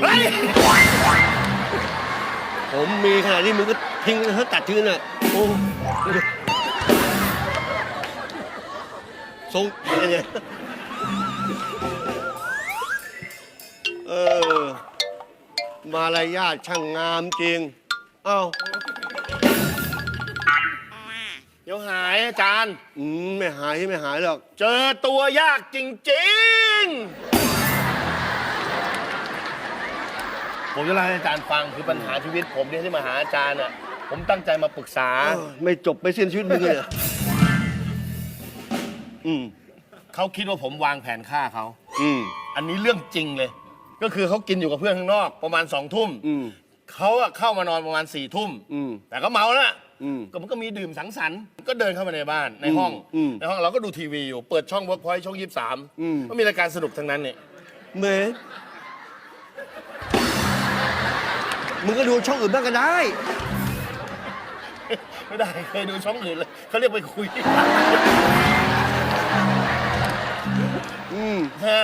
เฮ้ยผมมีขนาดนี้มึงก็ทิ้งเขาตัดทิ้งน่ะโอ้ทรงอะไรเนี่ยเออ มารยาทช่างงามจริง เอ้า เดี๋ยวหายอาจารย์ อืมไม่หายไม่หายหรอก เจอตัวยากจริงๆ ผมจะเล่าให้อาจารย์ฟังคือปัญหาชีวิตผมเนี่ยที่มาหาอาจารย์อะ ผมตั้งใจมาปรึกษา เออไม่จบไม่สิ้นชีวิตมึงเลยเนี่ยอืมเขาคิดว่าผมวางแผนฆ่าเขา อืม อันนี้เรื่องจริงเลย ก็คือเขากินอยู่กับเพื่อนข้างนอก ประมาณสองทุ่มอืม เขาอะเข้ามานอนประมาณสี่ทุ่ม อืม แต่ก็เมาแล้วล่ะอืม ก็มันก็มีดื่มสังสรรค์ก็เดินเข้ามาในบ้านในห้องอืมในห้องเราก็ดูทีวีอยู่เปิดช่องเวิร์กพอยต์ช่องยี่สามอืมก็มีรายการสนุกทั้งนั้นเนี่ยเมมึงก็ดูช่องอื่นบ้างก็ได้ ไม่ได้เคยดูช่องอื่นเลยเขาเรียกไปคุยอืมฮะ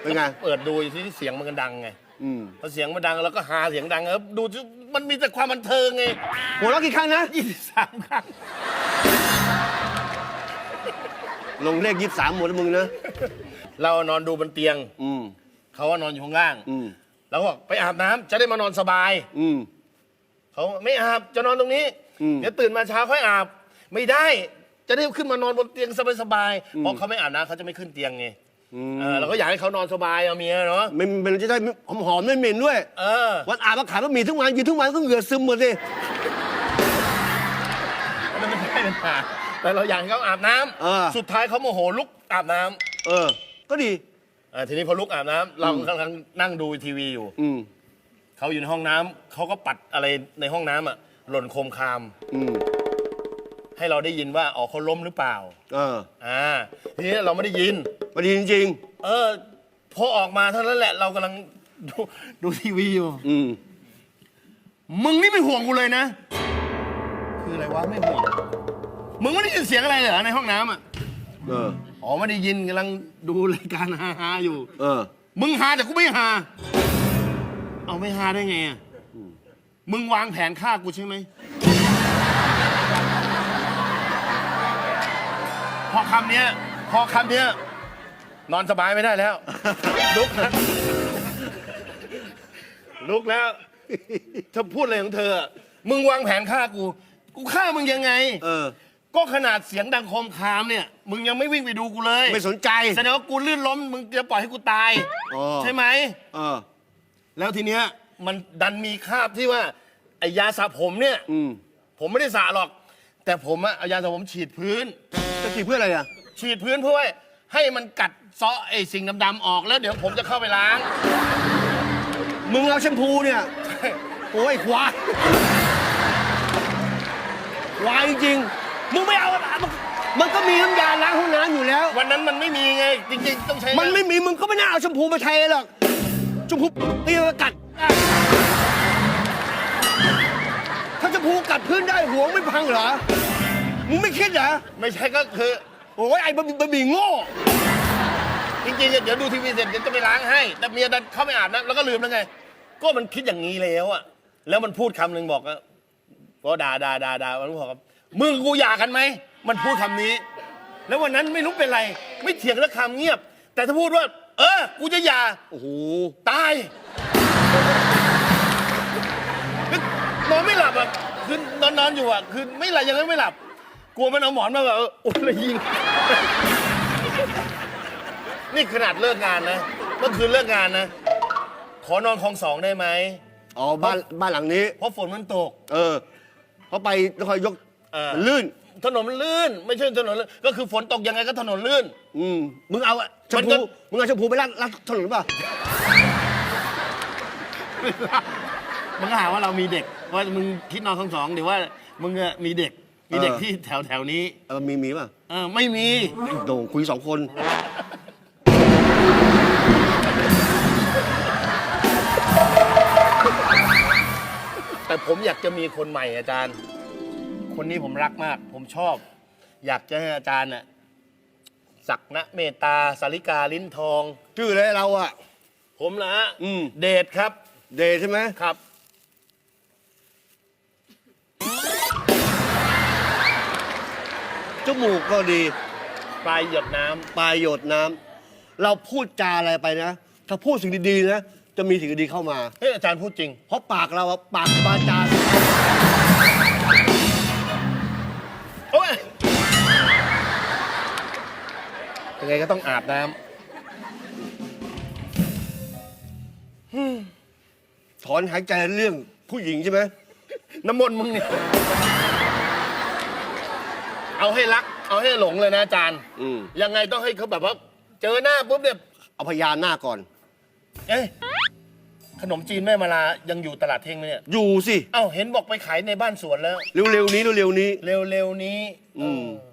เป็นไง เปิดดูที่เสียงมันก็ดังไงอืมพอเสียงมันดังแล้วก็หาเสียงดังแล้วดูที่ มันมีแต่ความบันเทิงไงหัวเราะกี่ครั้งนะ ยี่สิบสามครั้งลงเลขยี่สามหมดแล้วมึงนะ เรานอนดูบนเตียง อืม เขาว่านอนอยู่ข้างล่างอืม เราก็บอกไปอาบน้ำจะได้มานอนสบาย อืม เขาไม่อาบจะนอนตรงนี้ อืม เดี๋ยวตื่นมาเช้าค่อยอาบ ไม่ได้ จะได้ขึ้นมานอนบนเตียงสบายๆเพราะเขาไม่อาบน้ำเขาจะไม่ขึ้นเตียงไงอืม เออเราก็อยากให้เขานอนสบายเอาเมียเนาะมันมันจะได้หอมหอมๆไม่เหม็นด้วย เออ วันอาบมาขายบะหมี่ทุกวันยืนทุกวันก็เหงื่อซึมหมดสินั่นไม่ใช่ปัญหาแต่เราอยากให้เขาอาบน้ำเออสุดท้ายเขาโมโหลุกอาบน้ำเออ ก็ดีเออทีนี้พอลุกอาบน้ำเรากำลังนั่งดูทีวีอยู่อืมเขาอยู่ในห้องน้ำเขาก็ปัดอะไรในห้องน้ำอะหล่นโคมคาม อืม ให้เราได้ยินว่าอ๋อเขาล้มหรือเปล่า เอออ่า ทีนี้เราไม่ได้ยินมาดีจริง เออพอออกมาเท่านั้นแหละเรากำลังดูดูทีวีอยู่ ๆ อืมมึงนี่ไม่ห่วงกูเลยนะ คืออะไรวะไม่ห่วง มึงไม่ได้ยินเสียงอะไรเหรอในห้องน้ำอะ เออ อ๋อไม่ได้ยินกำลังดูรายการฮาๆอยู่ เออ มึงฮาแต่กูไม่ฮาเอาไม่ฮาได้ไงอะ มึงวางแผนฆ่ากูใช่ไหม พอคำเนี้ย พอคำเนี้ย นอนสบายไม่ได้แล้ว ลุกนะลุกแล้วเธอพูดอะไรของเธออะมึงวางแผนฆ่ากู กูฆ่ามึงยังไง เออ ก็ขนาดเสียงดังโคมคามเนี่ย มึงยังไม่วิ่งไปดูกูเลยไม่สนใจ แสดงว่ากูลื่นล้ม มึงจะปล่อยให้กูตาย อ๋อ ใช่ไหม เออ แล้วทีเนี้ยมันดันมีคราบที่ว่าไอ้ยาสระผมเนี่ย อืม ผมไม่ได้สระหรอก แต่ผมอะเอายาสระผมฉีดพื้น จะจีบเพื่ออะไรอะฉีดพื้นเพื่อให้มันกัดเซาะไอ้สิ่งดำๆออกแล้วเดี๋ยวผมจะเข้าไปล้าง มึงเอาแชมพูเนี่ยโอ้ยควายควายจริงๆมึงไม่เอาอะมันมันก็มีน้ำยาล้างห้องน้ำอยู่แล้ว วันนั้นมันไม่มีไง จริงๆ ต้องใช้มันไม่มีมึงก็ไม่น่าเอาแชมพูมาใช้หรอกแชมพูเตียกัด ถ้าแชมพูกัดพื้นได้หัวไม่พังเหรอ มึงไม่คิดเหรอไม่ใช่ก็คือ โอ้ยไอ้บะหมี่บะหมี่โง่ จริงๆเดี๋ยวดูทีวีเสร็จเดี๋ยวจะไปล้างให้ แต่เมียดันเข้าไปอาบน้ำแล้วก็ลืมแล้วไง ก็มันคิดอย่างนี้แล้วอะแล้วมันพูดคำหนึ่งบอกว่าก็ด่าด่าด่าด่ามันบอกว่ามึงกูหย่ากันไหม มันพูดคำนี้ แล้ววันนั้นไม่รู้เป็นไร ไม่เถียงแล้วคำเงียบ แต่ถ้าพูดว่า เออ กูจะหย่า โอ้โห ตายนอนไม่หลับอะคือนอนนอนอยู่อะ คือไม่หลับยังไงไม่หลับ กลัวมันเอาหมอนมาแบบเออโอ้ยเลยยิง นี่ขนาดเลิกงานนะเมื่อคืนเลิกงานนะ ขอนอนคลองสองได้ไหม อ๋อบ้านบ้านหลังนี้ เพราะฝนมันตก เออเขาไปแล้วคอยยกเออ มันลื่น ถนนมันลื่น ไม่ใช่ถนนลื่นก็คือฝนตกยังไงก็ถนนลื่น อืมมึงเอาอะแชมัมนก็พูมึงเอาแชมพูไปรัดรัดถนนหรือเปล่ามันก็หาว่าเรามีเด็ก ว่ามึงคิดนอนคลองสองเดี๋ยวว่ามึงอะมีเด็ก มีเด็กเออที่แถวแถวๆนี้ เออมีมีป่ะเออไม่มี โด่งคุยสองคน แต่ผมอยากจะมีคนใหม่อาจารย์ คนนี้ผมรักมาก ผมชอบ อยากจะให้อาจารย์น่ะศักณเมตตาสาริกาลิ้นทอง ชื่ออะไรเราอะ ผมนะฮะอืม เดชครับ เดชใช่ไหมครับ จมูกก็ดี ปลายหยดน้ำปลายหยดน้ำเราพูดจาอะไรไปนะ ถ้าพูดสิ่งดีๆนะ จะมีสิ่งดีๆเข้ามา เฮ้ยอาจารย์พูดจริง เพราะปากเราอะปากบาจาโอ้ยยังไงก็ต้องอาบน้ถอนหายใจเรื่องผู้หญิงใช่ไหมำน้ำมนต์มึงเนี่ย เอาให้รัก เอาให้หลงเลยนะอาจารย์อืม ยังไงต้องให้เขาแบบว่า เจอหน้าปุ๊บเนี่ยเอาพยานหน้าก่อน เอ้ยขนมจีนแม่มาลายังอยู่ตลาดเท่งไหมเนี่ยอยู่สิ เอ้าเห็นบอกไปขายในบ้านสวนแล้ว เร็วๆนี้เร็วๆนี้ เร็วๆนี้อืม เออ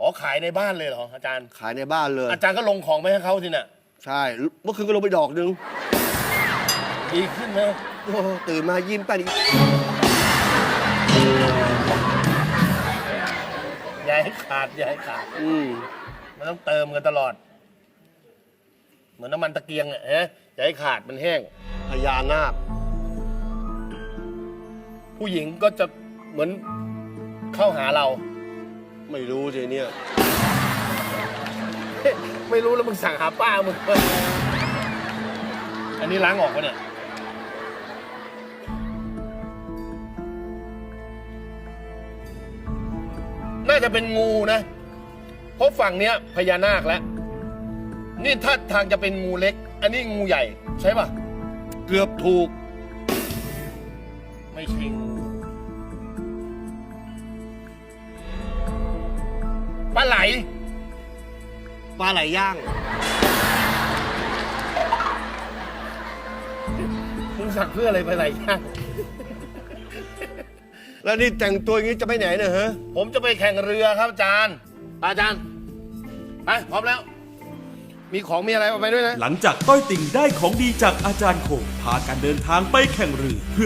อ๋อขายในบ้านเลยเหรออาจารย์ ขายในบ้านเลย อาจารย์ก็ลงของไปให้เขาสิน่ะใช่ เมื่อคืนก็ลงไปดอกหนึงดีขึ้นไหมโอ้ตื่นมายิ้มแป้นอีก ให้ขาดอย่าให้ขาด อืมมันต้องเติมกันตลอด เหมือนน้ำมันตะเกียงอะฮะอย่าให้ขาดมันแห้งพญานาค ผู้หญิงก็จะเหมือนเข้าหาเรา ไม่รู้สิเนี่ย ไม่รู้แล้วมึงสั่งหาป้ามึงเว้ยอันนี้ล้างออกปะเนี่ย น่าจะเป็นงูนะเพราะฝั่งเนี้ยพญานาคแล้วนี่ถ้าทางจะเป็นงูเล็ก อันนี้งูใหญ่ ใช่ป่ะเกือบถูก ไม่ใช่งูปลาไหลปลาไหลย่าง มึงสั่งเพื่ออะไรปลาไหลย่าง แล้วนี่แต่งตัวอย่างนี้จะไปไหนเนี่ยฮะผมจะไปแข่งเรือครับอาจารย์ไปอาจารย์ไปพร้อมแล้ว มีของมีอะไรเอาไปด้วยนะ หลังจากต้อยติ่งได้ของดีจากอาจารย์คงพากันเดินทางไปแข่งเรือ